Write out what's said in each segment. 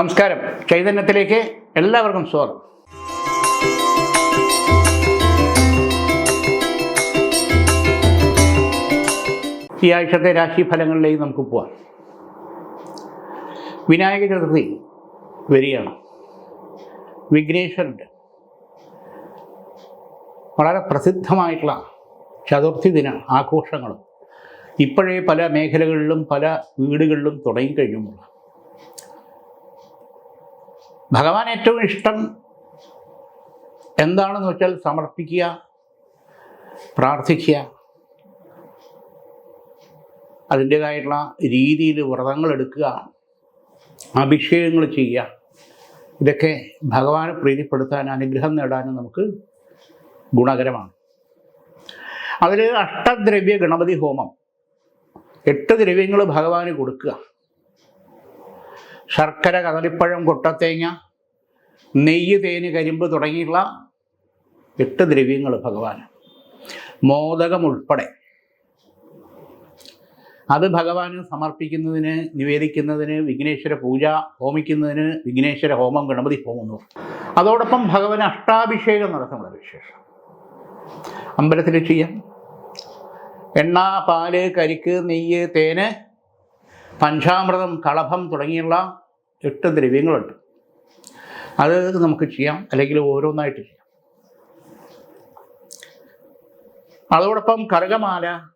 നമസ്കാരം. ചൈതന്യത്തിലേക്ക് എല്ലാവർക്കും സ്വാഗതം. ഈ ആഴ്ചത്തെ രാശി ഫലങ്ങളിലേക്ക് നമുക്ക് പോവാം. വിനായക ചതുർത്ഥി വരികയാണ്. വിഘ്നേശ്വരന്റെ വളരെ പ്രസിദ്ധമായിട്ടുള്ള ചതുർത്ഥി ദിന ആഘോഷങ്ങളും ഇപ്പോഴേ പല മേഖലകളിലും പല വീടുകളിലും തുടങ്ങിക്കഴിഞ്ഞുമുള്ള ഭഗവാൻ ഏറ്റവും ഇഷ്ടം എന്താണെന്ന് വെച്ചാൽ സമർപ്പിക്കുക പ്രാർത്ഥിക്കുക. അതിന്റേതായിട്ടുള്ള രീതിയിൽ വ്രതങ്ങൾ എടുക്കുക അഭിഷേകങ്ങൾ ചെയ്യുക. ഇതൊക്കെ ഭഗവാനെ പ്രീതിപ്പെടുത്താൻ അനുഗ്രഹം നേടാനും നമുക്ക് ഗുണകരമാണ്. അതിൽ അഷ്ടദ്രവ്യ ഗണപതി ഹോമം. എട്ട് ദ്രവ്യങ്ങൾ ഭഗവാന് കൊടുക്കുക. ശർക്കര കദളിപ്പഴം കൊട്ടത്തേങ്ങ നെയ്യ് തേന് കരിമ്പ് തുടങ്ങിയുള്ള എട്ട് ദ്രവ്യങ്ങൾ ഭഗവാൻ മോദകം ഉൾപ്പെടെ. അത് ഭഗവാന് സമർപ്പിക്കുന്നതിന് നിവേദിക്കുന്നതിന് വിഘ്നേശ്വര പൂജ ഹോമിക്കുന്നതിന് വിഘ്നേശ്വര ഹോമം ഗണപതി ഹോമം അതോടൊപ്പം ഭഗവാൻ അഷ്ടാഭിഷേകം നടത്തുന്ന വിശേഷം. അമ്പലത്തിൽ ചെയ്യാം. എണ്ണ പാൽ കരിക്ക് നെയ്യ് തേന് പഞ്ചാമൃതം കളഭം തുടങ്ങിയുള്ള എട്ട് ദ്രവ്യങ്ങളുണ്ട്. അത് നമുക്ക് ചെയ്യാം. അല്ലെങ്കിൽ ഓരോന്നായിട്ട് ചെയ്യാം. അതോടൊപ്പം കറുകമാല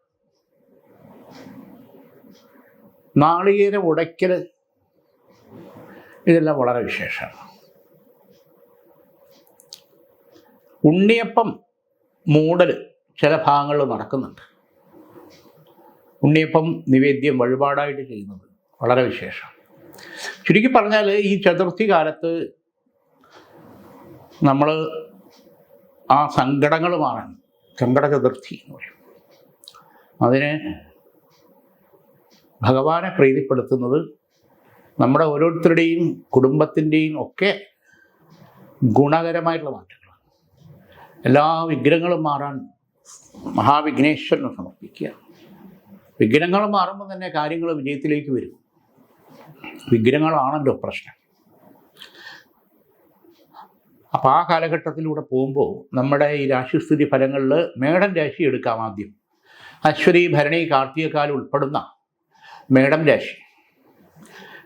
നാളികേര ഉടയ്ക്കൽ ഇതെല്ലാം വളരെ വിശേഷമാണ്. ഉണ്ണിയപ്പം മൂടൽ ചില ഭാഗങ്ങളിൽ നടക്കുന്നുണ്ട്. ഉണ്ണിയപ്പം നിവേദ്യം വഴിപാടായിട്ട് ചെയ്യുന്നത് വളരെ വിശേഷം ചുരുക്കി പറഞ്ഞാൽ ഈ ചതുർത്ഥി കാലത്ത് നമ്മൾ ആ സങ്കടങ്ങൾ മാറാൻ സങ്കട ചതുർത്ഥി എന്ന് പറയും. അതിന് ഭഗവാനെ പ്രീതിപ്പെടുത്തുന്നത് നമ്മുടെ ഓരോരുത്തരുടെയും കുടുംബത്തിന്റെയും ഒക്കെ ഗുണകരമായിട്ടുള്ള മാറ്റങ്ങളാണ്. എല്ലാ വിഗ്രഹങ്ങളും മാറാൻ മഹാവിഘ്നേശ്വരന് സമർപ്പിക്കുക. വിഗ്രഹങ്ങൾ മാറുമ്പോൾ തന്നെ കാര്യങ്ങൾ വിജയത്തിലേക്ക് വരും. വിഗ്രഹങ്ങളാണല്ലോ പ്രശ്നം. അപ്പോൾ ആ കാലഘട്ടത്തിലൂടെ പോകുമ്പോൾ നമ്മുടെ ഈ രാശിസ്ഥിതി ഫലങ്ങളിൽ മേടം രാശി എടുക്കാം ആദ്യം. അശ്വതി ഭരണി കാർത്തികക്കാലം ഉൾപ്പെടുന്ന മേടം രാശി.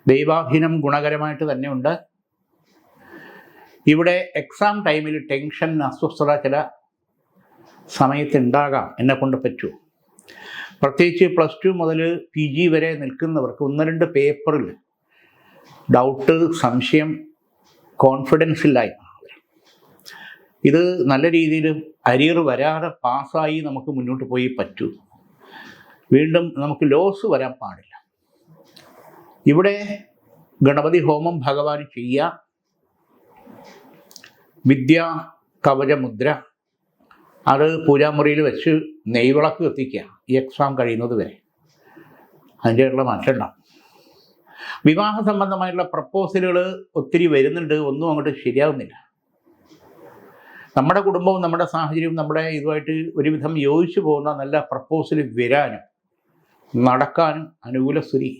ദൈവാധീനം ഗുണകരമായിട്ട് തന്നെയുണ്ട് ഇവിടെ എക്സാം ടൈമിൽ ടെൻഷൻ അസ്വസ്ഥത ചില സമയത്ത് ഉണ്ടാകാം. എന്നെ കൊണ്ട് പറ്റൂ പ്രത്യേകിച്ച് പ്ലസ് ടു മുതൽ പി ജി വരെ നിൽക്കുന്നവർക്ക് ഒന്ന് രണ്ട് പേപ്പറിൽ ഡൗട്ട് സംശയം കോൺഫിഡൻസ് ഇല്ലായ്മ ഇത് നല്ല രീതിയിൽ അരിയർ വരാതെ പാസ്സായി നമുക്ക് മുന്നോട്ട് പോയി പറ്റൂ. വീണ്ടും നമുക്ക് ലോസ് വരാൻ പാടില്ല. ഇവിടെ ഗണപതി ഹോമം ഭഗവാൻ ചെയ്യുക വിദ്യ കവചമുദ്ര അത് പൂജാമുറിയിൽ വെച്ച് നെയ്വിളക്ക് കത്തിക്കുക. ഈ എക്സാം കഴിയുന്നത് വരെ. അതിന്റെയുള്ള മാറ്റം വിവാഹ സംബന്ധമായിട്ടുള്ള പ്രപ്പോസലുകൾ ഒത്തിരി വരുന്നുണ്ട്. ഒന്നും അങ്ങോട്ട് ശരിയാവുന്നില്ല. നമ്മുടെ കുടുംബവും നമ്മുടെ സാഹചര്യവും നമ്മുടെ ഇതുമായിട്ട് ഒരുവിധം യോജിച്ചു പോകുന്ന നല്ല പ്രപ്പോസൽ വരാനും നടക്കാനും അനുകൂല സ്ഥിതി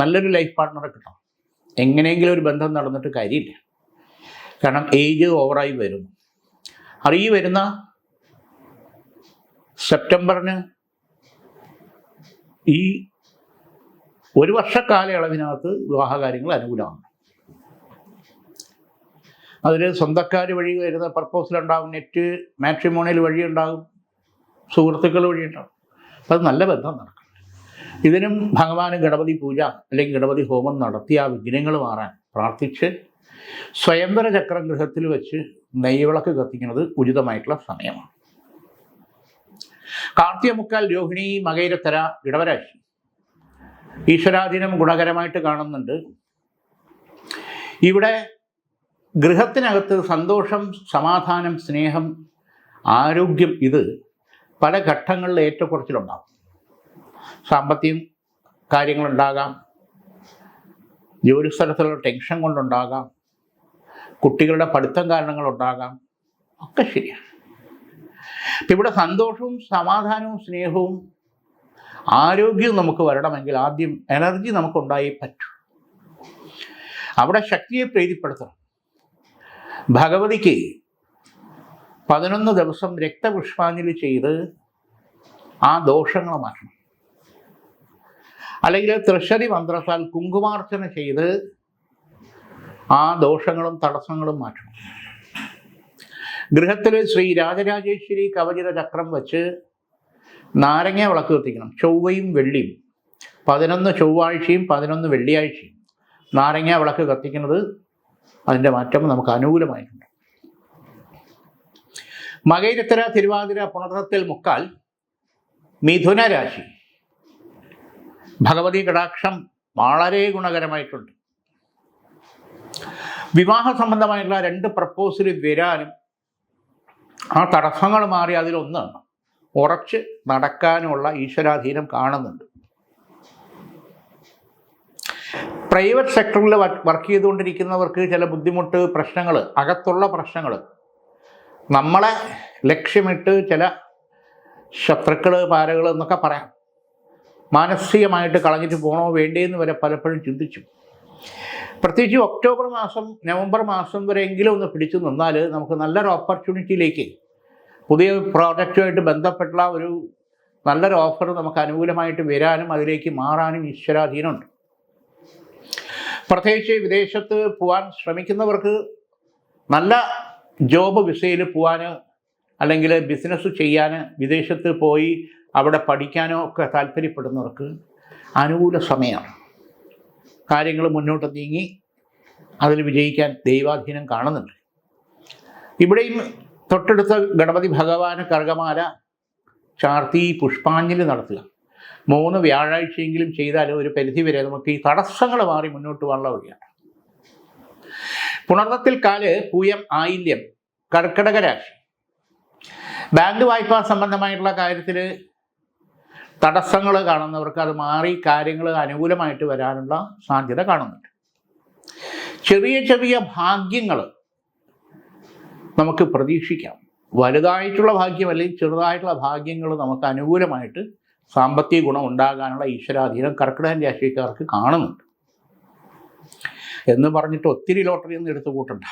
നല്ലൊരു ലൈഫ് പാർട്ട്ണറെ കിട്ടണം. എങ്ങനെയെങ്കിലും ഒരു ബന്ധം നടന്നിട്ട് കാര്യമില്ല. കാരണം ഏജ് ഓവറായി വരുന്നു. ഈ വരുന്ന സെപ്റ്റംബറിന് ഈ ഒരു വർഷ കാലയളവിനകത്ത് വിവാഹകാര്യങ്ങൾ അനുകൂലമാണ്. അതിൽ സ്വന്തക്കാർ വഴി വരുന്ന പർപ്പോസിലുണ്ടാകും നെറ്റ് മാട്രിമോണിയൽ വഴി ഉണ്ടാകും സുഹൃത്തുക്കൾ വഴി ഉണ്ടാകും അത് നല്ല ബന്ധം നടക്കും. ഇതിനും ഭഗവാന് ഗണപതി പൂജ അല്ലെങ്കിൽ ഗണപതി ഹോമം നടത്തി ആ വിഘ്നങ്ങൾ മാറാൻ പ്രാർത്ഥിച്ച് സ്വയംവര ചക്രഗ്രഹത്തിൽ വെച്ച് നെയ്വിളക്ക് കത്തിക്കുന്നത് ഉചിതമായിട്ടുള്ള സമയമാണ്. കാർത്തിക മുക്കാൽ രോഹിണി മകൈരത്തര ഇടവരാശി. ഈശ്വരാധീനം ഗുണകരമായിട്ട് കാണുന്നുണ്ട്. ഇവിടെ ഗൃഹത്തിനകത്ത് സന്തോഷം സമാധാനം സ്നേഹം ആരോഗ്യം ഇത് പല ഘട്ടങ്ങളിൽ ഏറ്റക്കുറച്ചിലുണ്ടാകും. സാമ്പത്തികം കാര്യങ്ങളുണ്ടാകാം. ജോലിസ്ഥലത്തുള്ള ടെൻഷൻ കൊണ്ടുണ്ടാകാം. കുട്ടികളുടെ പഠിത്തം കാരണങ്ങളുണ്ടാകാം. ഒക്കെ ശരിയാണ്. ഇപ്പം ഇവിടെ സന്തോഷവും സമാധാനവും സ്നേഹവും ആരോഗ്യവും നമുക്ക് വരണമെങ്കിൽ ആദ്യം എനർജി നമുക്കുണ്ടായി പറ്റൂ. അവിടെ ശക്തിയെ പ്രീതിപ്പെടുത്തണം. ഭഗവതിക്ക് പതിനൊന്ന് ദിവസം രക്തപുഷ്പാഞ്ജലി ചെയ്ത് ആ ദോഷങ്ങൾ മാറ്റണം. അല്ലെങ്കിൽ തൃശ്ശതി മന്ത്രത്താൽ കുങ്കുമാർച്ചന ചെയ്ത് ആ ദോഷങ്ങളും തടസ്സങ്ങളും മാറ്റണം ഗൃഹത്തിൽ ശ്രീ രാജരാജേശ്വരി കവചിത ചക്രം വച്ച് നാരങ്ങ വിളക്ക് കത്തിക്കണം. ചൊവ്വയും വെള്ളിയും. പതിനൊന്ന് ചൊവ്വാഴ്ചയും പതിനൊന്ന് വെള്ളിയാഴ്ചയും. നാരങ്ങ വിളക്ക് കത്തിക്കുന്നത് അതിന്റെ മാറ്റം നമുക്ക് അനുകൂലമായിട്ടുണ്ട്. മകൈരത്തര തിരുവാതിര പുണർത്തത്തിൽ മുക്കാൽ മിഥുന രാശി ഭഗവതി കടാക്ഷം വളരെ ഗുണകരമായിട്ടുണ്ട്. വിവാഹ സംബന്ധമായിട്ടുള്ള രണ്ട് പ്രപ്പോസൽ വരാനും ആ തടസ്സങ്ങൾ മാറി അതിലൊന്ന് ഉറച്ച് നടക്കാനുള്ള ഈശ്വരാധീനം കാണുന്നുണ്ട്. പ്രൈവറ്റ് സെക്ടറിൽ വർക്ക് ചെയ്തുകൊണ്ടിരിക്കുന്നവർക്ക് ചില ബുദ്ധിമുട്ട് പ്രശ്നങ്ങൾ അകത്തുള്ള പ്രശ്നങ്ങൾ നമ്മളെ ലക്ഷ്യമിട്ട് ചില ശത്രുക്കൾ പാരകൾ എന്നൊക്കെ പറയാം. മാനസികമായിട്ട് കളഞ്ഞിട്ട് പോകണോ വേണ്ടേന്ന് വരെ പലപ്പോഴും ചിന്തിച്ചു. പ്രത്യേകിച്ച് ഒക്ടോബർ മാസം നവംബർ മാസം വരെയെങ്കിലും ഒന്ന് പിടിച്ചു നിന്നാൽ നമുക്ക് നല്ലൊരു ഓപ്പർച്യൂണിറ്റിയിലേക്ക് പുതിയ പ്രോഡക്റ്റുമായിട്ട് ബന്ധപ്പെട്ടുള്ള ഒരു നല്ലൊരു ഓഫർ നമുക്ക് അനുകൂലമായിട്ട് വരാനും അതിലേക്ക് മാറാനും ഈശ്വരാധീനമുണ്ട്. പ്രത്യേകിച്ച് വിദേശത്ത് പോകാൻ ശ്രമിക്കുന്നവർക്ക് നല്ല ജോബ് വിസയിൽ പോകാൻ അല്ലെങ്കിൽ ബിസിനസ് ചെയ്യാൻ വിദേശത്ത് പോയി അവിടെ പഠിക്കാനോ ഒക്കെ താല്പര്യപ്പെടുന്നവർക്ക് അനുകൂല സമയമാണ്. കാര്യങ്ങൾ മുന്നോട്ട് നീങ്ങി അതിൽ വിജയിക്കാൻ ദൈവാധീനം കാണുന്നുണ്ട്. ഇവിടെയും തൊട്ടടുത്ത ഗണപതി ഭഗവാന് കർഗമാല ചാർത്തി പുഷ്പാഞ്ജലി നടത്തുക. മൂന്ന് വ്യാഴാഴ്ചയെങ്കിലും ചെയ്താൽ ഒരു പരിധി വരെ നമുക്ക് ഈ തടസ്സങ്ങൾ മാറി മുന്നോട്ട് പോകാനുള്ള വഴിയാണ്. പുണർന്നത്തിൽ കാൽ പൂയം ആയില്യം കർക്കിടക രാശി. ബാങ്ക് വായ്പ സംബന്ധമായിട്ടുള്ള കാര്യത്തിൽ തടസ്സങ്ങൾ കാണുന്നവർക്ക് അത് മാറി കാര്യങ്ങൾ അനുകൂലമായിട്ട് വരാനുള്ള സാധ്യത കാണുന്നുണ്ട്. ചെറിയ ചെറിയ ഭാഗ്യങ്ങൾ നമുക്ക് പ്രതീക്ഷിക്കാം. വലുതായിട്ടുള്ള ഭാഗ്യം അല്ലെങ്കിൽ ചെറുതായിട്ടുള്ള ഭാഗ്യങ്ങൾ നമുക്ക് അനുകൂലമായിട്ട് സാമ്പത്തിക ഗുണം ഉണ്ടാകാനുള്ള ഈശ്വരാധീനം കർക്കിടകൻ രാശിക്കാർക്ക് കാണുന്നുണ്ട്. എന്ന് പറഞ്ഞിട്ട് ഒത്തിരി ലോട്ടറി ഒന്നും എടുത്തു കൂട്ടണ്ട.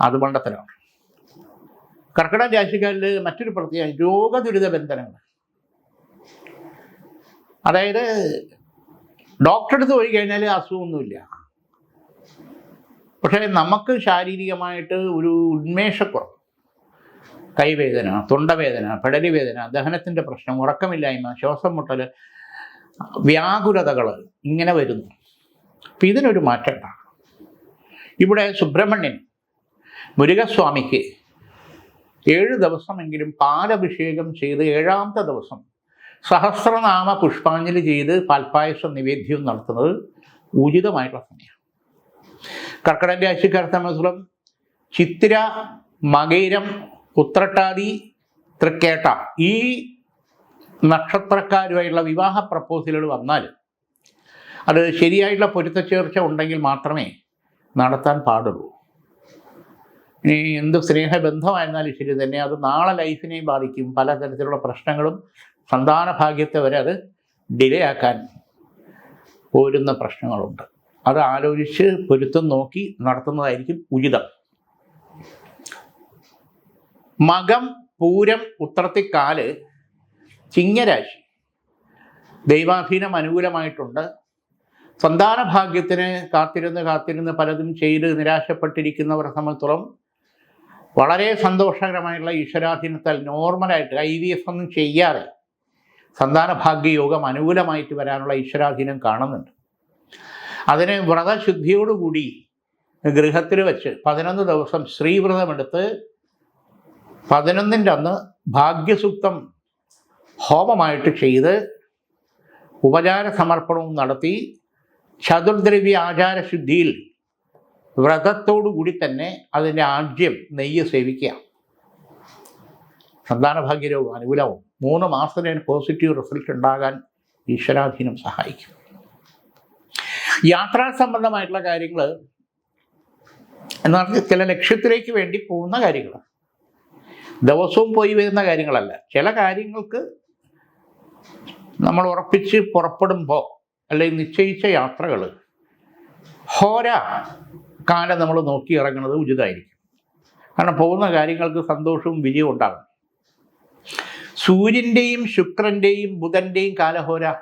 അത് മണ്ടത്തരമാണ് കർക്കിടക രാശിക്കാരിൽ മറ്റൊരു പ്രത്യേക രോഗദുരിത ബന്ധനങ്ങൾ അതായത് ഡോക്ടറെ അടുത്ത് പോയി കഴിഞ്ഞാൽ അസുഖമൊന്നുമില്ല. പക്ഷേ നമുക്ക് ശാരീരികമായിട്ട് ഒരു ഉന്മേഷക്കുറവ്. കൈവേദന തൊണ്ടവേദന പിടലി വേദന ദഹനത്തിന്റെ പ്രശ്നം ഉറക്കമില്ലായ്മ ശ്വാസം മുട്ടൽ വ്യാകുലതകൾ ഇങ്ങനെ വരുന്നു. അപ്പം ഇതിനൊരു മാറ്റം ഇവിടെ സുബ്രഹ്മണ്യൻ മുരുകസ്വാമിക്ക് ഏഴ് ദിവസമെങ്കിലും പാലഭിഷേകം ചെയ്ത് ഏഴാമത്തെ ദിവസം സഹസ്രനാമ പുഷ്പാഞ്ജലി ചെയ്ത് പാൽപ്പായസം നിവേദ്യവും നടത്തുന്നത് ഉചിതമായിട്ടുള്ള സമയമാണ്. കർക്കിടക രാശിക്കാരെ സംബന്ധിച്ചിടത്തോളം ചിത്തിര മകൈരം ഉത്രട്ടാതി തൃക്കേട്ട ഈ നക്ഷത്രക്കാരുമായിട്ടുള്ള വിവാഹ പ്രപ്പോസലുകൾ വന്നാൽ അത് ശരിയായിട്ടുള്ള പൊരുത്തച്ചേർച്ച ഉണ്ടെങ്കിൽ മാത്രമേ നടത്താൻ പാടുള്ളൂ. ഇനി എന്ത് സ്നേഹബന്ധമായിരുന്നാലും ശരി തന്നെ അത് നാളെ ലൈഫിനെയും ബാധിക്കും. പലതരത്തിലുള്ള പ്രശ്നങ്ങളും സന്താന ഭാഗ്യത്തെ വരെ അത് ഡിലേ ആക്കാൻ പോരുന്ന പ്രശ്നങ്ങളുണ്ട്. അത് ആലോചിച്ച് പൊരുത്തം നോക്കി നടത്തുന്നതായിരിക്കും ഉചിതം. മകം പൂരം ഉത്രത്തിക്കാൽ ചിങ്ങരാശി ദൈവാധീനം അനുകൂലമായിട്ടുണ്ട്. സന്താന ഭാഗ്യത്തിന് കാത്തിരുന്ന് കാത്തിരുന്ന് പലതും ചെയ്ത് നിരാശപ്പെട്ടിരിക്കുന്നവരെ സംബന്ധിച്ചോളം വളരെ സന്തോഷകരമായിട്ടുള്ള ഈശ്വരാധീനത്താൽ നോർമലായിട്ട് ഐ വി എഫ് ഒന്നും ചെയ്യാതെ സന്താന ഭാഗ്യയോഗം അനുകൂലമായിട്ട് വരാനുള്ള ഈശ്വരാധീനം കാണുന്നുണ്ട്. അതിന് വ്രതശുദ്ധിയോടുകൂടി ഗൃഹത്തിൽ വെച്ച് പതിനൊന്ന് ദിവസം ശ്രീവ്രതമെടുത്ത് പതിനൊന്നിന്റെ അന്ന് ഭാഗ്യസൂക്തം ഹോമമായിട്ട് ചെയ്ത് ഉപചാര സമർപ്പണവും നടത്തി ചതുർദ്രവ്യ ആചാരശുദ്ധിയിൽ വ്രതത്തോടു കൂടി തന്നെ അതിന്റെ ആദ്യം നെയ്യ് സേവിക്കുക. സന്താന ഭാഗ്യരോഗം അനുകൂലവും. മൂന്ന് മാസത്തിന് പോസിറ്റീവ് റിസൾട്ട് ഉണ്ടാകാൻ ഈശ്വരാധീനം സഹായിക്കും. യാത്രാ സംബന്ധമായിട്ടുള്ള കാര്യങ്ങൾ എന്ന് പറഞ്ഞാൽ ചില ലക്ഷ്യത്തിലേക്ക് വേണ്ടി പോകുന്ന കാര്യങ്ങൾ ദിവസവും പോയി വരുന്ന കാര്യങ്ങളല്ല. ചില കാര്യങ്ങൾക്ക് നമ്മൾ ഉറപ്പിച്ച് പുറപ്പെടുമ്പോൾ അല്ലെങ്കിൽ നിശ്ചയിച്ച യാത്രകൾ ഹോര കാലം നമ്മൾ നോക്കി ഇറങ്ങുന്നത് ഉചിതമായിരിക്കും. കാരണം പോകുന്ന കാര്യങ്ങൾക്ക് സന്തോഷവും വിജയവും ഉണ്ടാകും. സൂര്യന്റെയും ശുക്രന്റെയും ബുധന്റെയും കാലഹോര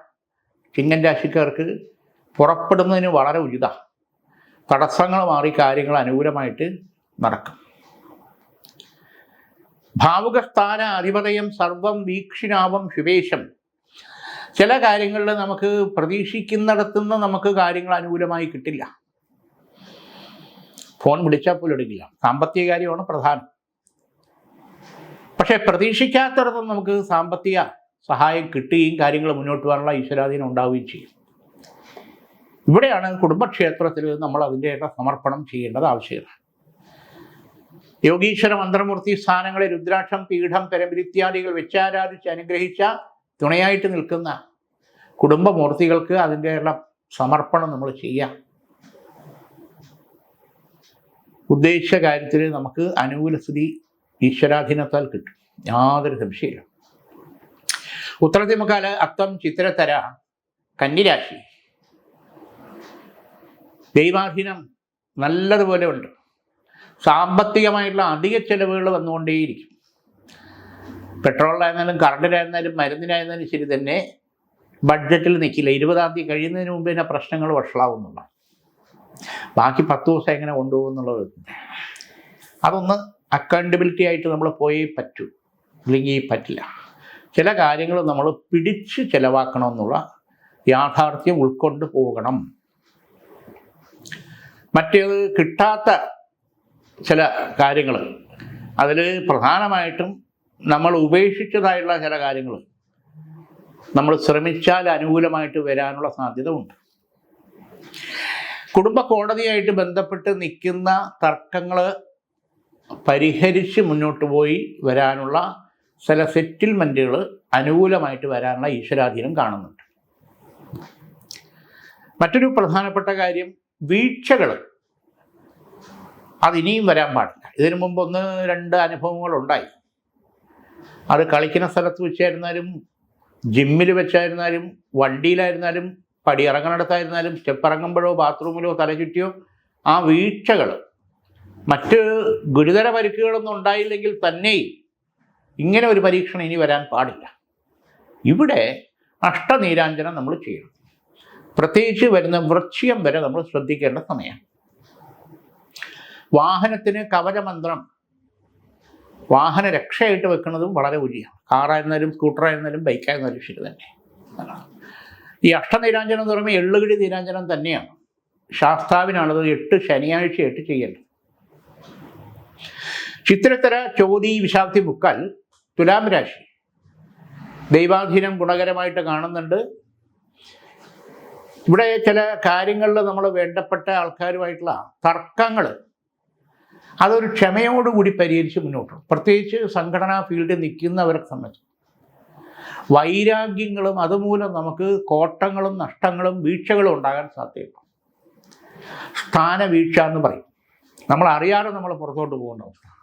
ചിങ്ങൻ രാശിക്കാർക്ക് പുറപ്പെടുന്നതിന് വളരെ ഉചിതമാണ് തടസ്സങ്ങൾ മാറി കാര്യങ്ങൾ അനുകൂലമായിട്ട് നടക്കും. ഭാവുകസ്ഥാന അധിപതയം സർവം വീക്ഷിനാവം ശുഭേശം. ചില കാര്യങ്ങളിൽ നമുക്ക് പ്രതീക്ഷിക്കുന്നിടത്തുനിന്ന് നമുക്ക് കാര്യങ്ങൾ അനുകൂലമായി കിട്ടില്ല. ഫോൺ വിളിച്ചാൽ പോലും എടുക്കില്ല. സാമ്പത്തിക കാര്യമാണ് പ്രധാനം. പക്ഷേ പ്രതീക്ഷിക്കാത്തടത്തും നമുക്ക് സാമ്പത്തിക സഹായം കിട്ടുകയും കാര്യങ്ങൾ മുന്നോട്ട് പോകാനുള്ള ഈശ്വരാധീനം ഉണ്ടാവുകയും ചെയ്യും. ഇവിടെയാണ് കുടുംബക്ഷേത്രത്തിൽ നമ്മൾ അതിന്റെയൊക്കെ സമർപ്പണം ചെയ്യേണ്ടത് ആവശ്യമാണ് യോഗീശ്വര മന്ത്രമൂർത്തി സ്ഥാനങ്ങളെ രുദ്രാക്ഷം പീഠം പരമ്പരിത്യാദികൾ വെച്ചാരാധിച്ച് അനുഗ്രഹിച്ച തുണയായിട്ട് നിൽക്കുന്ന കുടുംബമൂർത്തികൾക്ക് അതിന്റെയുള്ള സമർപ്പണം നമ്മൾ ചെയ്യാം. ഉദ്ദേശിച്ച കാര്യത്തിൽ നമുക്ക് അനുകൂല സ്ഥിതി ഈശ്വരാധീനത്താൽ കിട്ടും. യാതൊരു സംശയമില്ല ഉത്തരതിമുക്കാൽ അത്തം ചിത്രത്തര കന്നിരാശി. ദൈവാധീനം നല്ലതുപോലെ ഉണ്ട്. സാമ്പത്തികമായിട്ടുള്ള അധിക ചെലവുകൾ വന്നുകൊണ്ടേയിരിക്കും. പെട്രോളിലായിരുന്നാലും കറണ്ടിലായിരുന്നാലും മരുന്നിനായിരുന്നാലും ശരി തന്നെ ബഡ്ജറ്റിൽ നിൽക്കില്ല. ഇരുപതാം തീയതി കഴിയുന്നതിന് മുമ്പ് തന്നെ പ്രശ്നങ്ങൾ വഷളാവുന്നുള്ള ബാക്കി പത്ത് ദിവസം എങ്ങനെ കൊണ്ടുപോകുന്നുള്ളത് അതൊന്ന് അക്കൗണ്ടബിലിറ്റി ആയിട്ട് നമ്മൾ പോയേ പറ്റൂ. അല്ലെങ്കിൽ പറ്റില്ല. ചില കാര്യങ്ങൾ നമ്മൾ പിടിച്ച് ചിലവാക്കണം എന്നുള്ള യാഥാർത്ഥ്യം ഉൾക്കൊണ്ട് പോകണം. മറ്റേത് കിട്ടാത്ത ചില കാര്യങ്ങൾ. അതിൽ പ്രധാനമായിട്ടും നമ്മൾ ഉപേക്ഷിച്ചതായുള്ള ചില കാര്യങ്ങൾ. നമ്മൾ ശ്രമിച്ചാൽ അനുകൂലമായിട്ട് വരാനുള്ള സാധ്യത ഉണ്ട് കുടുംബ കോടതിയായിട്ട് ബന്ധപ്പെട്ട് നിൽക്കുന്ന തർക്കങ്ങൾ പരിഹരിച്ച് മുന്നോട്ട് പോയി വരാനുള്ള ചില സെറ്റിൽമെന്റുകൾ അനുകൂലമായിട്ട് വരാനുള്ള ഈശ്വരാധീനം കാണുന്നുണ്ട്. മറ്റൊരു പ്രധാനപ്പെട്ട കാര്യം വീഴ്ചകൾ അതിനിയും വരാൻ പാടില്ല. ഇതിനു മുമ്പ് ഒന്ന് രണ്ട് അനുഭവങ്ങൾ ഉണ്ടായി അത് കളിക്കുന്ന സ്ഥലത്ത് വെച്ചായിരുന്നാലും ജിമ്മിൽ വെച്ചായിരുന്നാലും വണ്ടിയിലായിരുന്നാലും പടി ഇറങ്ങുന്നിടത്തായിരുന്നാലും സ്റ്റെപ്പ് ഇറങ്ങുമ്പോഴോ ബാത്റൂമിലോ തലചുറ്റിയോ ആ വീഴ്ചകൾ മറ്റ് ഗുരുതര പരിക്കുകളൊന്നും ഉണ്ടായില്ലെങ്കിൽ തന്നെ ഇങ്ങനെ ഒരു പരീക്ഷണം ഇനി വരാൻ പാടില്ല. ഇവിടെ അഷ്ടനീരാഞ്ജനം നമ്മൾ ചെയ്യണം. പ്രത്യേകിച്ച് വരുന്ന വൃക്ഷ്യം വരെ നമ്മൾ ശ്രദ്ധിക്കേണ്ട സമയമാണ്. വാഹനത്തിന് കവചമന്ത്രം വാഹന രക്ഷയായിട്ട് വെക്കുന്നതും വളരെ ഉചിതമാണ് കാറായിരുന്നാലും സ്കൂട്ടറായിരുന്നാലും ബൈക്കായിരുന്നാലും ശരി തന്നെ. ഈ അഷ്ടനീരാഞ്ജനം എന്ന് പറയുമ്പോൾ എള്ളുകിടി നീരാഞ്ജനം തന്നെയാണ്. ശാസ്താവിനാണത് എട്ട് ശനിയാഴ്ചയായിട്ട് ചെയ്യേണ്ടത്. ചിത്രത്തര ചോതി വിശാബ്ദി മുക്കാൽ തുലാം രാശി. ദൈവാധീനം ഗുണകരമായിട്ട് കാണുന്നുണ്ട്. ഇവിടെ ചില കാര്യങ്ങളിൽ നമ്മൾ വേണ്ടപ്പെട്ട ആൾക്കാരുമായിട്ടുള്ള തർക്കങ്ങൾ അതൊരു ക്ഷമയോടുകൂടി പരിഹരിച്ച് മുന്നോട്ട്. പ്രത്യേകിച്ച് സംഘടനാ ഫീൽഡിൽ നിൽക്കുന്നവരെ സംബന്ധിച്ച്. വൈരാഗ്യങ്ങളും അതുമൂലം നമുക്ക് കോട്ടങ്ങളും നഷ്ടങ്ങളും വീഴ്ചകളും ഉണ്ടാകാൻ സാധ്യതയുണ്ട്. സ്ഥാനവീഴ്ച എന്ന് പറയും. നമ്മൾ അറിയാതെ നമ്മൾ പുറത്തോട്ട് പോകുന്ന അവസ്ഥ.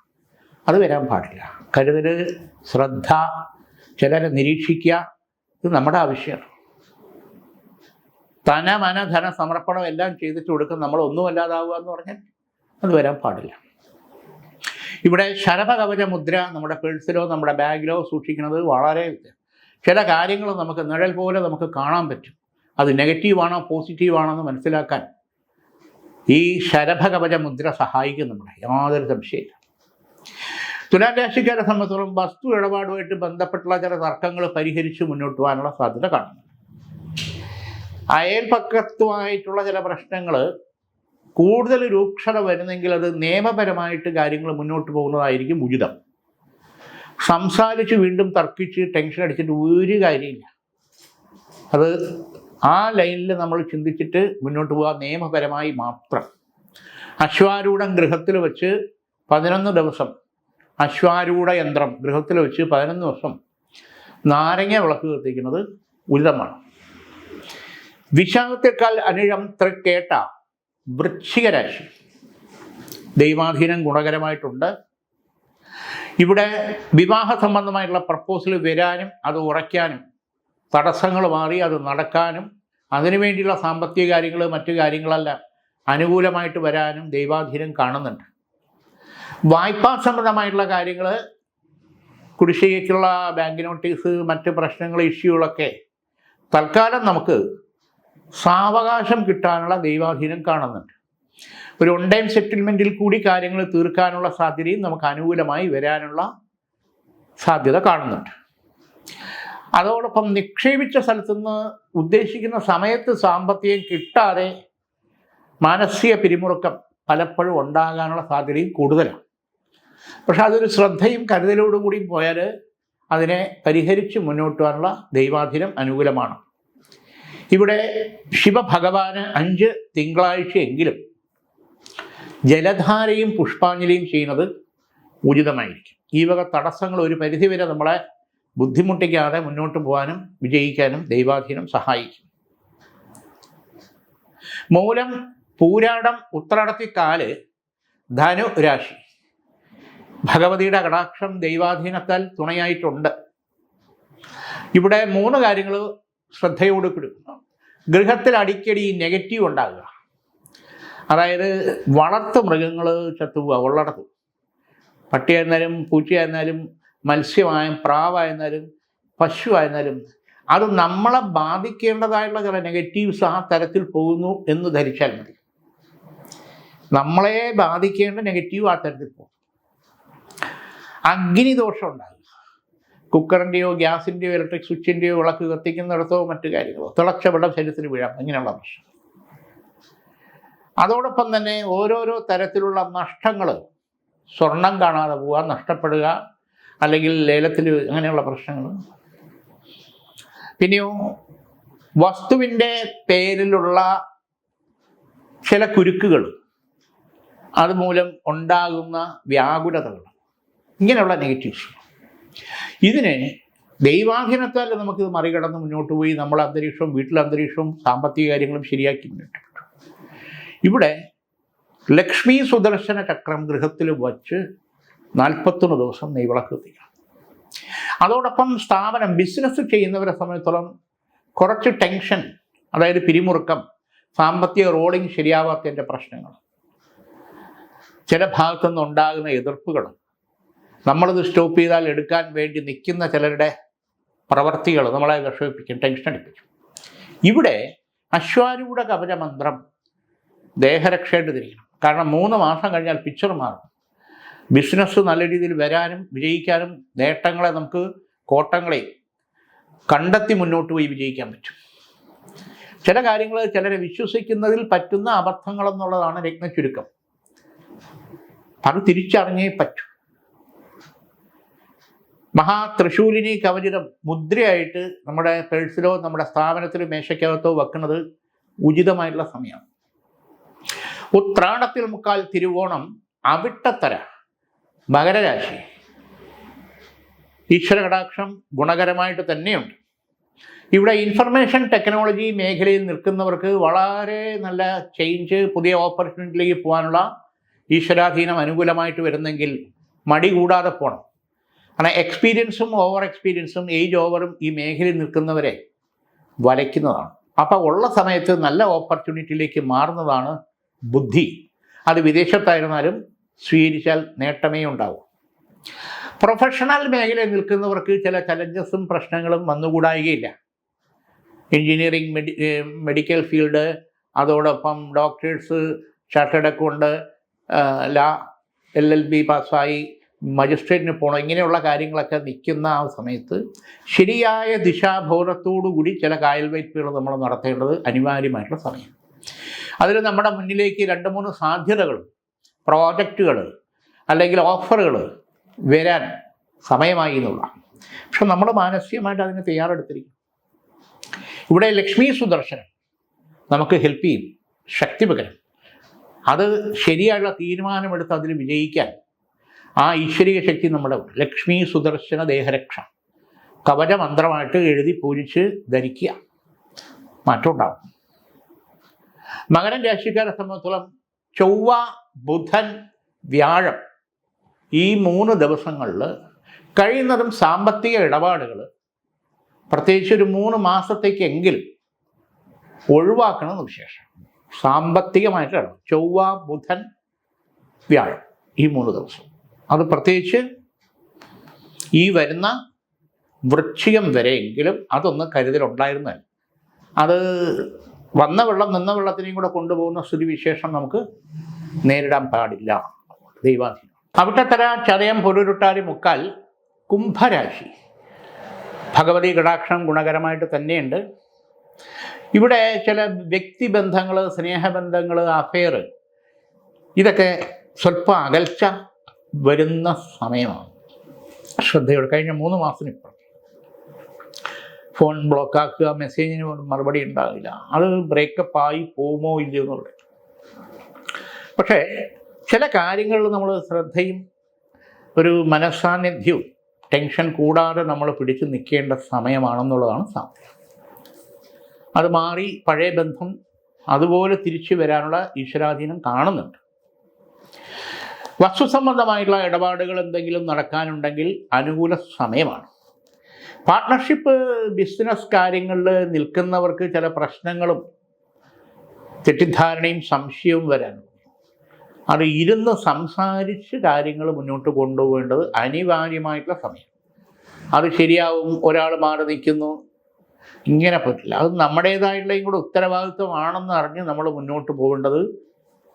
അത് വരാൻ പാടില്ല. കരുതൽ ശ്രദ്ധ ചിലരെ നിരീക്ഷിക്കുക ഇത് നമ്മുടെ ആവശ്യമാണ് തന മന ധന സമർപ്പണം എല്ലാം ചെയ്തിട്ട് കൊടുക്കും നമ്മൾ ഒന്നുമല്ലാതാവുക എന്ന് പറഞ്ഞാൽ അത് വരാൻ പാടില്ല. ഇവിടെ ശരഭകവച മുദ്ര നമ്മുടെ പേഴ്സിലോ നമ്മുടെ ബാഗിലോ സൂക്ഷിക്കുന്നത് വളരെ ചില കാര്യങ്ങൾ നമുക്ക് നിഴൽ പോലെ നമുക്ക് കാണാൻ പറ്റും. അത് നെഗറ്റീവാണോ പോസിറ്റീവാണോ എന്ന് മനസ്സിലാക്കാൻ ഈ ശരഭകവച മുദ്ര സഹായിക്കും നമ്മളെ. യാതൊരു സംശയമില്ല തുലാം രാശിക്കാരെ സംബന്ധിച്ചോളം വസ്തു ഇടപാടുമായിട്ട് ബന്ധപ്പെട്ടുള്ള ചില തർക്കങ്ങൾ പരിഹരിച്ച് മുന്നോട്ട് പോകാനുള്ള സാധ്യത കാണുന്നു. അയൽപക്കത്വമായിട്ടുള്ള ചില പ്രശ്നങ്ങൾ കൂടുതൽ രൂക്ഷത വരുന്നെങ്കിൽ അത് നിയമപരമായിട്ട് കാര്യങ്ങൾ മുന്നോട്ട് പോകുന്നതായിരിക്കും ഉചിതം. സംസാരിച്ച് വീണ്ടും തർക്കിച്ച് ടെൻഷൻ അടിച്ചിട്ട് ഒരു കാര്യമില്ല. അത് ആ ലൈനിൽ നമ്മൾ ചിന്തിച്ചിട്ട് മുന്നോട്ട് പോകാൻ നിയമപരമായി മാത്രം. അശ്വാരൂഢം ഗൃഹത്തിൽ വെച്ച് പതിനൊന്ന് ദിവസം അശ്വാരൂഢ യന്ത്രം. ഗൃഹത്തിൽ വെച്ച് പതിനൊന്ന് ദിവസം നാരങ്ങ വിളക്ക് കത്തിക്കുന്നത് ഉചിതമാണ്. വിശാഖത്തേക്കാൾ അനിഴം തൃക്കേട്ട വൃശ്ചികരാശി ദൈവാധീനം ഗുണകരമായിട്ടുണ്ട്. ഇവിടെ വിവാഹ സംബന്ധമായിട്ടുള്ള പ്രപ്പോസൽ വരാനും അത് ഉറയ്ക്കാനും തടസ്സങ്ങൾ മാറി അത് നടക്കാനും അതിനുവേണ്ടിയുള്ള സാമ്പത്തിക കാര്യങ്ങൾ മറ്റു കാര്യങ്ങളെല്ലാം അനുകൂലമായിട്ട് വരാനും ദൈവാധീനം കാണുന്നുണ്ട്. വായ്പാ സംബന്ധമായിട്ടുള്ള കാര്യങ്ങൾ കുടിശ്ശികയ്ക്കുള്ള ബാങ്ക് നോട്ടീസ് മറ്റ് പ്രശ്നങ്ങൾ ഇഷ്യൂകളൊക്കെ തൽക്കാലം നമുക്ക് സാവകാശം കിട്ടാനുള്ള ദൈവാധീനം കാണുന്നുണ്ട്. ഒരു ഓൺ ടൈം സെറ്റിൽമെന്റിൽ കൂടി കാര്യങ്ങൾ തീർക്കാനുള്ള സാധ്യതയും നമുക്ക് അനുകൂലമായി വരാനുള്ള സാധ്യത കാണുന്നുണ്ട്. അതോടൊപ്പം നിക്ഷേപിച്ച സ്ഥലത്തുനിന്ന് ഉദ്ദേശിക്കുന്ന സമയത്ത് സാമ്പത്തികം കിട്ടാതെ മാനസിക പിരിമുറുക്കം പലപ്പോഴും ഉണ്ടാകാനുള്ള സാധ്യതയും കൂടുതലാണ്. പക്ഷെ അതൊരു ശ്രദ്ധയും കരുതലോടും കൂടിയും പോയാൽ അതിനെ പരിഹരിച്ച് മുന്നോട്ട് പോകാനുള്ള ദൈവാധീനം അനുകൂലമാണ്. ഇവിടെ ശിവഭഗവാന് അഞ്ച് തിങ്കളാഴ്ചയെങ്കിലും ജലധാരയും പുഷ്പാഞ്ജലിയും ചെയ്യുന്നത് ഉചിതമായിരിക്കും. ഈ വക തടസ്സങ്ങൾ ഒരു പരിധിവരെ നമ്മളെ ബുദ്ധിമുട്ടിക്കാതെ മുന്നോട്ട് പോകാനും വിജയിക്കാനും ദൈവാധീനം സഹായിക്കും. മൂലം പൂരാടം ഉത്രാടത്തിക്കാൽ ധനു രാശി ഭഗവതിയുടെ കടാക്ഷം ദൈവാധീനത്താൽ തുണയായിട്ടുണ്ട്. ഇവിടെ മൂന്ന് കാര്യങ്ങൾ ശ്രദ്ധയോട് ഗൃഹത്തിൽ അടിക്കടി നെഗറ്റീവ് ഉണ്ടാകുക. അതായത് വളർത്തു മൃഗങ്ങൾ ചത്തുപോവുക ഉള്ളടത്തു പട്ടിയായിരുന്നാലും പൂച്ചയായിരുന്നാലും മത്സ്യമായും പ്രാവായിരുന്നാലും പശുവായിരുന്നാലും അത് നമ്മളെ ബാധിക്കേണ്ടതായിട്ടുള്ള ചില നെഗറ്റീവ്സ് ആ തരത്തിൽ പോകുന്നു എന്ന് ധരിച്ചാൽ മതി. നമ്മളെ ബാധിക്കേണ്ട നെഗറ്റീവ് ആ തരത്തിൽ പോകും അഗ്നിദോഷം ഉണ്ടാകും. കുക്കറിന്റെയോ ഗ്യാസിന്റെയോ ഇലക്ട്രിക് സ്വിച്ചിന്റെയോ വിളക്ക് കത്തിക്കുന്നിടത്തോ മറ്റു കാര്യങ്ങളോ. തിളച്ച വെള്ളം ശരീരത്തിൽ വീഴാം. ഇങ്ങനെയുള്ള പ്രശ്നം. അതോടൊപ്പം തന്നെ ഓരോരോ തരത്തിലുള്ള നഷ്ടങ്ങൾ സ്വർണം കാണാതെ പോവുക നഷ്ടപ്പെടുക അല്ലെങ്കിൽ ലേലത്തിൽ അങ്ങനെയുള്ള പ്രശ്നങ്ങൾ പിന്നെയോ വസ്തുവിന്റെ പേരിലുള്ള ചില കുരുക്കുകൾ അതുമൂലം ഉണ്ടാകുന്ന വ്യാകുലതകൾ ഇങ്ങനെയുള്ള നെഗറ്റീവ്സ് ഇതിനെ ദൈവാധീനത്താൽ നമുക്കിത് മറികടന്ന് മുന്നോട്ട് പോയി നമ്മൾ അന്തരീക്ഷവും വീട്ടിലെ അന്തരീക്ഷവും സാമ്പത്തിക കാര്യങ്ങളും ശരിയാക്കി മുന്നോട്ട് ഇവിടെ ലക്ഷ്മി സുദർശന ചക്രം ഗൃഹത്തിൽ വച്ച് നാൽപ്പത്തൊന്ന് ദിവസം നെയ്വിളക്ക് എത്തിക്കണം. അതോടൊപ്പം സ്ഥാപനം ബിസിനസ് ചെയ്യുന്നവരെ സംബന്ധിച്ചോളം കുറച്ച് ടെൻഷൻ അതായത് പിരിമുറുക്കം സാമ്പത്തിക റോളിംഗ് ശരിയാവാത്തതിന്റെ പ്രശ്നങ്ങൾ ചില ഭാഗത്തുനിന്ന് ഉണ്ടാകുന്ന എതിർപ്പുകൾ നമ്മളിത് സ്റ്റോപ്പ് ചെയ്താൽ എടുക്കാൻ വേണ്ടി നിൽക്കുന്ന ചിലരുടെ പ്രവർത്തികൾ നമ്മളെ വിഷമിപ്പിക്കും ടെൻഷൻ അടിപ്പിക്കും. ഇവിടെ അശ്വാരൂഢ കവചമന്ത്രം ദേഹരക്ഷയായിട്ട് കാരണം മൂന്ന് മാസം കഴിഞ്ഞാൽ പിക്ചർ മാറും. ബിസിനസ് നല്ല രീതിയിൽ വരാനും വിജയിക്കാനും നേട്ടങ്ങളെ നമുക്ക് കോട്ടങ്ങളെ കണ്ടെത്തി മുന്നോട്ട് പോയി വിജയിക്കാൻ പറ്റും. ചില കാര്യങ്ങൾ ചിലരെ വിശ്വസിക്കുന്നതിൽ പറ്റുന്ന അബദ്ധങ്ങളെന്നുള്ളതാണ് രത്ന ചുരുക്കം അത് തിരിച്ചറിഞ്ഞേ പറ്റൂ. മഹാ കവചിതം മുദ്രയായിട്ട് നമ്മുടെ പേഴ്സിലോ നമ്മുടെ സ്ഥാപനത്തിലോ മേശയ്ക്കകത്തോ വെക്കുന്നത് ഉചിതമായിട്ടുള്ള സമയമാണ് ഉത്രാടത്തിൽ മുക്കാൽ തിരുവോണം അവിട്ടത്തര മകരരാശി. ഈശ്വര കടാക്ഷം ഗുണകരമായിട്ട് തന്നെയുണ്ട്. ഇവിടെ ഇൻഫർമേഷൻ ടെക്നോളജി മേഖലയിൽ നിൽക്കുന്നവർക്ക് വളരെ നല്ല ചേഞ്ച് പുതിയ ഓപ്പർച്യൂണിറ്റിയിലേക്ക് പോകാനുള്ള ഈശ്വരാധീനം അനുകൂലമായിട്ട് വരുന്നെങ്കിൽ മടി കൂടാതെ പോകണം കാരണം എക്സ്പീരിയൻസും ഓവർ എക്സ്പീരിയൻസും ഏജ് ഓവറും ഈ മേഖലയിൽ നിൽക്കുന്നവരെ വലയ്ക്കുന്നതാണ് അപ്പോൾ ഉള്ള സമയത്ത് നല്ല ഓപ്പർച്യൂണിറ്റിയിലേക്ക് മാറുന്നതാണ് ബുദ്ധി. അത് വിദേശത്തായിരുന്നാലും സ്വീകരിച്ചാൽ നേട്ടമേ ഉണ്ടാവും. പ്രൊഫഷണൽ മേഖലയിൽ നിൽക്കുന്നവർക്ക് ചില ചലഞ്ചസും പ്രശ്നങ്ങളും വന്നുകൂടായികയില്ല. എൻജിനീയറിംഗ് മെഡി മെഡിക്കൽ ഫീൽഡ് അതോടൊപ്പം doctors chartered account law L L B പാസ്സായി മജിസ്ട്രേറ്റിന് പോകണം ഇങ്ങനെയുള്ള കാര്യങ്ങളൊക്കെ നിൽക്കുന്ന ആ സമയത്ത് ശരിയായ ദിശാബോധത്തോടുകൂടി ചില കായൽ വയ്പ്പുകൾ നമ്മൾ നടത്തേണ്ടത് അനിവാര്യമായിട്ടുള്ള സമയം. അതിൽ നമ്മുടെ മുന്നിലേക്ക് രണ്ട് മൂന്ന് സാധ്യതകൾ പ്രോജക്റ്റുകൾ അല്ലെങ്കിൽ ഓഫറുകൾ വരാൻ സമയമായി എന്നുള്ള പക്ഷെ നമ്മൾ മാനസികമായിട്ട് അതിന് തയ്യാറെടുത്തിരിക്കും ഇവിടെ ലക്ഷ്മി സുദർശനം നമുക്ക് ഹെൽപ്പ് ചെയ്യും ശക്തി പകരം. അത് ശരിയായുള്ള തീരുമാനമെടുത്ത് അതിൽ വിജയിക്കാൻ ആ ഈശ്വരീയ ശക്തി നമ്മുടെ. ലക്ഷ്മി സുദർശന ദേഹരക്ഷ. കവചമന്ത്രമായിട്ട് എഴുതി പൂജിച്ച് ധരിക്കുക. മാറ്റം ഉണ്ടാവും മകരൻ രാശിക്കാരെ സംബന്ധിച്ചോളം ചൊവ്വ ബുധൻ വ്യാഴം ഈ മൂന്ന് ദിവസങ്ങളിൽ കഴിയുന്നതും സാമ്പത്തിക ഇടപാടുകൾ പ്രത്യേകിച്ച് ഒരു മൂന്ന് മാസത്തേക്കെങ്കിലും ഒഴിവാക്കണമെന്ന് വിശേഷം. സാമ്പത്തികമായിട്ടാണ് ചൊവ്വ ബുധൻ വ്യാഴം ഈ മൂന്ന് ദിവസം അത് പ്രത്യേകിച്ച് ഈ വരുന്ന വൃക്ഷികം വരെയെങ്കിലും അതൊന്ന് കരുതലുണ്ടായിരുന്നാൽ അത് വന്ന വെള്ളം നിന്ന വെള്ളത്തിനെയും കൂടെ കൊണ്ടുപോകുന്ന സ്ഥിതിവിശേഷം നമുക്ക് നേരിടാൻ പാടില്ല. ദൈവാധീനം. അവിട്ടത്തര ചതയം പൊരുരുട്ടാരി മുക്കാൽ കുംഭരാശി. ഭഗവതി കടാക്ഷം ഗുണകരമായിട്ട് തന്നെയുണ്ട്. ഇവിടെ ചില വ്യക്തിബന്ധങ്ങൾ സ്നേഹബന്ധങ്ങൾ അഫെയർ ഇതൊക്കെ സ്വല്പം അകൽച്ച വരുന്ന സമയമാണ്. ശ്രദ്ധയോടെ കഴിഞ്ഞ മൂന്ന് മാസത്തിന് ഇപ്പോൾ ഫോൺ ബ്ലോക്കാക്കുക മെസ്സേജിന് മറുപടി ഉണ്ടാകില്ല അത് ബ്രേക്കപ്പ് ആയി പോകുമോ ഇല്ലയോ എന്നുള്ളത് പക്ഷേ ചില കാര്യങ്ങളിൽ നമ്മൾ ശ്രദ്ധയും ഒരു മനസാന്നിധ്യവും ടെൻഷൻ കൂടാതെ നമ്മൾ പിടിച്ചു നിൽക്കേണ്ട സമയമാണെന്നുള്ളതാണ് സാധ്യത അത് മാറി പഴയ ബന്ധം അതുപോലെ തിരിച്ചു വരാനുള്ള ഈശ്വരാധീനം കാണുന്നുണ്ട്. വസ്തുസംബന്ധമായിട്ടുള്ള ഇടപാടുകൾ എന്തെങ്കിലും നടക്കാനുണ്ടെങ്കിൽ അനുകൂല സമയമാണ്. പാർട്ട്ണർഷിപ്പ് ബിസിനസ് കാര്യങ്ങളിൽ നിൽക്കുന്നവർക്ക് ചില പ്രശ്നങ്ങളും തെറ്റിദ്ധാരണയും സംശയവും വരാൻ അത് ഇരുന്ന് സംസാരിച്ച് കാര്യങ്ങൾ മുന്നോട്ട് കൊണ്ടുപോകേണ്ടത് അനിവാര്യമായിട്ടുള്ള സമയം. അത് ശരിയാവും ഒരാൾ മാറി നിൽക്കുന്നു ഇങ്ങനെ പറ്റില്ല. അത് നമ്മുടേതായിട്ടുള്ള കൂടെ ഉത്തരവാദിത്വമാണെന്ന് അറിഞ്ഞ് നമ്മൾ മുന്നോട്ട് പോകേണ്ടത്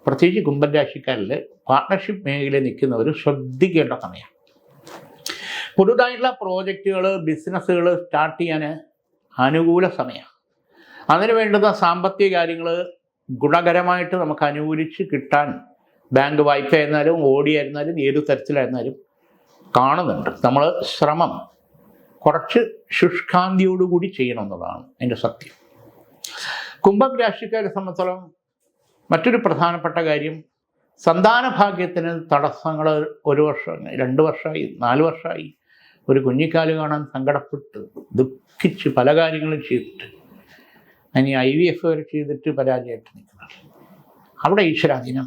പ്രത്യേകിച്ച് കുംഭൻ രാശിക്കാരിൽ പാർട്ട്ണർഷിപ്പ് മേഖലയിൽ നിൽക്കുന്നവർ ശ്രദ്ധിക്കേണ്ട സമയമാണ് പുതുതായിട്ടുള്ള പ്രോജക്റ്റുകൾ ബിസിനസ്സുകൾ സ്റ്റാർട്ട് ചെയ്യാൻ അനുകൂല സമയമാണ് അതിന് വേണ്ടുന്ന സാമ്പത്തിക കാര്യങ്ങൾ ഗുണകരമായിട്ട് നമുക്ക് അനുകൂലിച്ച് കിട്ടാൻ ബാങ്ക് വായ്പ ആയിരുന്നാലും ഓടി ആയിരുന്നാലും ഏത് തരത്തിലായിരുന്നാലും കാണുന്നുണ്ട്. നമ്മൾ ശ്രമം കുറച്ച് ശുഷ്കാന്തിയോടുകൂടി ചെയ്യണം എന്നുള്ളതാണ് എന്റെ സത്യം. കുംഭം രാശിക്കാരെ സംബന്ധിച്ചോളം മറ്റൊരു പ്രധാനപ്പെട്ട കാര്യം സന്താന ഭാഗ്യത്തിന് തടസ്സങ്ങൾ ഒരു വർഷം രണ്ട് വർഷമായി നാല് വർഷമായി ഒരു കുഞ്ഞിക്കാൽ കാണാൻ സങ്കടപ്പെട്ട് ദുഃഖിച്ച് പല കാര്യങ്ങളും ചെയ്തിട്ട് ഇനി ഐ വി എഫ് വരെ ചെയ്തിട്ട് പരാജയമായിട്ട് നിൽക്കുന്നത് അവിടെ ഈശ്വരാധീനം.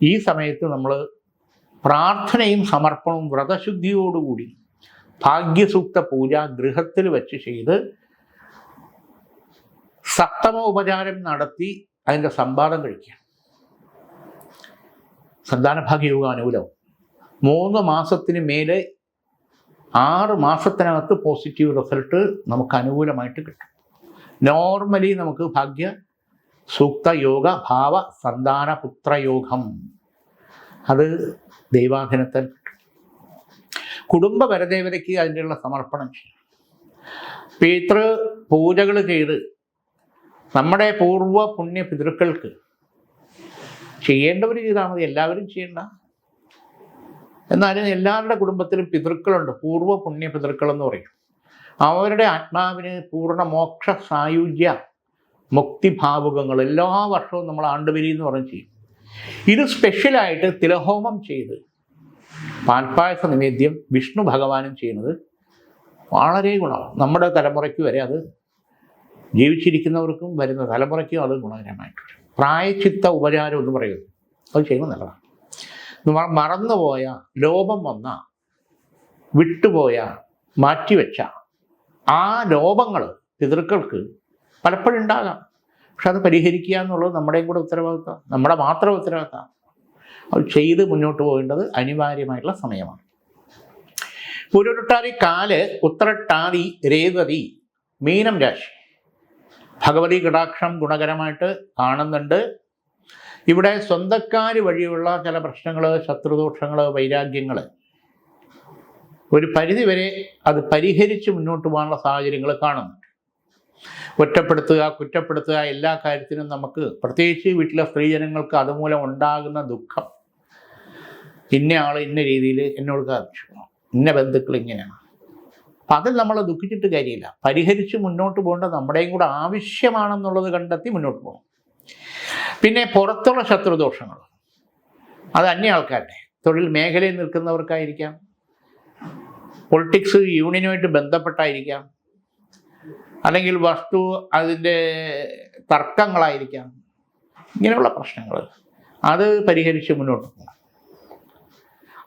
ഈ സമയത്ത് നമ്മൾ പ്രാർത്ഥനയും സമർപ്പണവും വ്രതശുദ്ധിയോടുകൂടി ഭാഗ്യസൂക്ത പൂജ ഗൃഹത്തിൽ വെച്ച് ചെയ്ത് സപ്തമ ഉപചാരം നടത്തി അതിന്റെ സംവാദം കഴിക്കുക സന്താനഭാഗ്യയോഗ അനുകൂലവും. മൂന്ന് മാസത്തിന് മേലെ ആറ് മാസത്തിനകത്ത് പോസിറ്റീവ് റിസൾട്ട് നമുക്ക് അനുകൂലമായിട്ട് കിട്ടും. നോർമലി നമുക്ക് ഭാഗ്യ സൂക്ത യോഗ ഭാവ സന്താന പുത്രയോഗം അത് ദൈവാധീനത്തിൽ കുടുംബ പരദേവതയ്ക്ക് അതിന്റെയുള്ള സമർപ്പണം ചെയ്യും പിതൃ പൂജകൾ ചെയ്ത് നമ്മുടെ പൂർവ പുണ്യ പിതൃക്കൾക്ക് ചെയ്യേണ്ടവർ ചെയ്താൽ മതി എല്ലാവരും ചെയ്യണ്ട. എന്നാലും എല്ലാവരുടെ കുടുംബത്തിലും പിതൃക്കളുണ്ട് പൂർവ പുണ്യ പിതൃക്കൾ എന്ന് പറയും. അവരുടെ ആത്മാവിന് പൂർണ മോക്ഷ സായുജ്യ മുക്തിഭാവുകങ്ങൾ എല്ലാ വർഷവും നമ്മൾ ആണ്ടുവരി എന്ന് പറഞ്ഞ് ചെയ്യും. ഇത് സ്പെഷ്യലായിട്ട് തിലഹോമം ചെയ്ത് പാൽപ്പായസ നിവേദ്യം വിഷ്ണു ഭഗവാനും ചെയ്യുന്നത് വളരെ ഗുണമാണ്. നമ്മുടെ തലമുറയ്ക്ക് വരെ അത് ജീവിച്ചിരിക്കുന്നവർക്കും വരുന്ന തലമുറയ്ക്കും അത് ഗുണകരമായിട്ടുണ്ട്. പ്രായച്ചിത്ത ഉപചാരം എന്ന് പറയുന്നത് അത് ചെയ്യുന്നത് നല്ലതാണ്. മറന്നുപോയ ലോപം വന്ന വിട്ടുപോയ മാറ്റിവെച്ച ആ ലോപങ്ങൾ പിതൃക്കൾക്ക് പലപ്പോഴും ഉണ്ടാകാം. പക്ഷെ അത് പരിഹരിക്കുക എന്നുള്ളത് നമ്മുടെയും കൂടെ ഉത്തരവാദിത്തം നമ്മുടെ മാത്രം ഉത്തരവാദിത്തം അത് ചെയ്ത് മുന്നോട്ട് പോകേണ്ടത് അനിവാര്യമായിട്ടുള്ള സമയമാണ്. പുരുട്ടാതി കാൽ ഉത്തരട്ടാതി രേവതി മീനം രാശി. ഭഗവതി കടാക്ഷം ഗുണകരമായിട്ട് കാണുന്നുണ്ട്. ഇവിടെ സ്വന്തക്കാർ വഴിയുള്ള ചില പ്രശ്നങ്ങൾ ശത്രുദോഷങ്ങൾ വൈരാഗ്യങ്ങൾ ഒരു പരിധിവരെ അത് പരിഹരിച്ച് മുന്നോട്ട് പോകാനുള്ള സാഹചര്യങ്ങൾ കാണുന്നുണ്ട്. ഒറ്റപ്പെടുത്തുക കുറ്റപ്പെടുത്തുക എല്ലാ കാര്യത്തിനും നമുക്ക് പ്രത്യേകിച്ച് വീട്ടിലെ സ്ത്രീജനങ്ങൾക്ക് അതുമൂലം ഉണ്ടാകുന്ന ദുഃഖം. ഇന്ന ആൾ ഇന്ന രീതിയിൽ എന്നോട് കാണിച്ചു. ഇന്ന ബന്ധുക്കൾ ഇങ്ങനെയാണ്. അപ്പം അതിൽ നമ്മൾ ദുഃഖിച്ചിട്ട് കാര്യമില്ല. പരിഹരിച്ച് മുന്നോട്ട് പോകേണ്ടത് നമ്മുടെയും കൂടെ ആവശ്യമാണെന്നുള്ളത് കണ്ടെത്തി മുന്നോട്ട് പോകണം. പിന്നെ പുറത്തുള്ള ശത്രുദോഷങ്ങൾ. അത് അന്യ ആൾക്കാരുടെ. തൊഴിൽ മേഖലയിൽ നിൽക്കുന്നവർക്കായിരിക്കാം. പൊളിറ്റിക്സ് യൂണിയനുമായിട്ട് ബന്ധപ്പെട്ടായിരിക്കാം. അല്ലെങ്കിൽ വസ്തു അതിന്റെ തർക്കങ്ങളായിരിക്കാം. ഇങ്ങനെയുള്ള പ്രശ്നങ്ങൾ. അത് പരിഹരിച്ച് മുന്നോട്ട് പോകണം.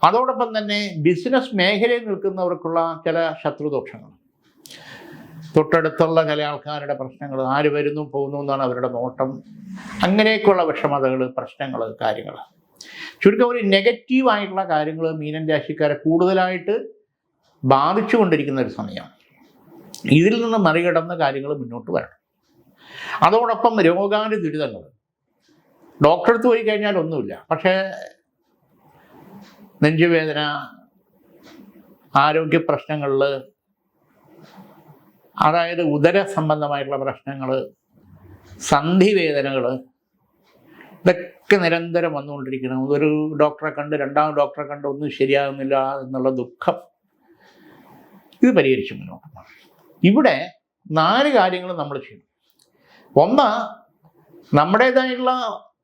അതോടൊപ്പം തന്നെ ബിസിനസ് മേഖലയിൽ നിൽക്കുന്നവർക്കുള്ള ചില ശത്രുദോഷങ്ങൾ. തൊട്ടടുത്തുള്ള ചില ആൾക്കാരുടെ പ്രശ്നങ്ങൾ ആര് വരുന്നു പോകുന്നു എന്നാണ് അവരുടെ നോട്ടം. അങ്ങനെയൊക്കെയുള്ള വിഷമതകൾ പ്രശ്നങ്ങൾ കാര്യങ്ങൾ. ചുരുക്കം ഒരു നെഗറ്റീവായിട്ടുള്ള കാര്യങ്ങൾ മീനൻ രാശിക്കാരെ കൂടുതലായിട്ട് ബാധിച്ചുകൊണ്ടിരിക്കുന്ന ഒരു സമയമാണ് ഇതിൽ നിന്ന് മറികടന്ന കാര്യങ്ങൾ മുന്നോട്ട് വരണം. അതോടൊപ്പം രോഗാനുദുരിതങ്ങൾ ദുരിതങ്ങൾ ഡോക്ടറെ അടുത്ത് പോയി കഴിഞ്ഞാൽ ഒന്നുമില്ല. പക്ഷേ നെഞ്ചുവേദന ആരോഗ്യ പ്രശ്നങ്ങളിൽ അതായത് ഉദര സംബന്ധമായിട്ടുള്ള പ്രശ്നങ്ങൾ സന്ധിവേദനകൾ ഇതൊക്കെ നിരന്തരം വന്നുകൊണ്ടിരിക്കണം ഒരു ഡോക്ടറെ കണ്ട് രണ്ടാം ഡോക്ടറെ കണ്ട് ഒന്നും ശരിയാകുന്നില്ല എന്നുള്ള ദുഃഖം ഇത് പരിഹരിച്ച് മുന്നോട്ട് ഇവിടെ നാല് കാര്യങ്ങൾ നമ്മൾ ചെയ്യണം. ഒന്ന് നമ്മുടേതായിട്ടുള്ള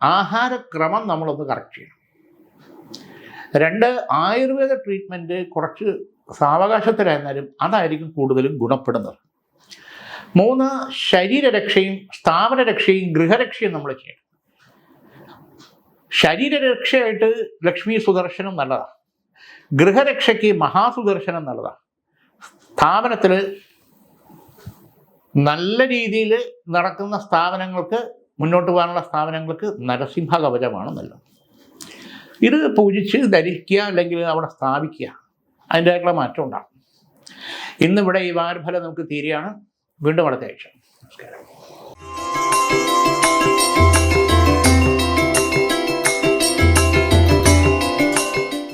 ആഹാരക്രമം നമ്മളൊന്ന് കറക്റ്റ് ചെയ്യണം. രണ്ട് ആയുർവേദ ട്രീറ്റ്മെന്റ് കുറച്ച് സാവകാശത്തിലായിരുന്നാലും അതായിരിക്കും കൂടുതലും ഗുണപ്പെടുന്നത്. മൂന്ന് ശരീരരക്ഷയും സ്ഥാപനരക്ഷയും ഗൃഹരക്ഷയും നമ്മൾ ചെയ്യണം. ശരീരരക്ഷയായിട്ട് ലക്ഷ്മി സുദർശനം നല്ലതാണ് ഗൃഹരക്ഷയ്ക്ക് മഹാസുദർശനം നല്ലതാണ് സ്ഥാപനത്തിൽ നല്ല രീതിയിൽ നടക്കുന്ന സ്ഥാപനങ്ങൾക്ക് മുന്നോട്ട് പോകാനുള്ള സ്ഥാപനങ്ങൾക്ക് നരസിംഹ കവചമാണ് നല്ലത്. ഇത് പൂജിച്ച് ധരിക്കുക അല്ലെങ്കിൽ അവിടെ സ്ഥാപിക്കുക. അതിന്റെതായിട്ടുള്ള മാറ്റം ഉണ്ടാകും. ഇന്നിവിടെ ഈ വാരഫലം നമുക്ക് തീരുകയാണ്. വീണ്ടും അടുത്ത ആഴ്ച നമസ്കാരം.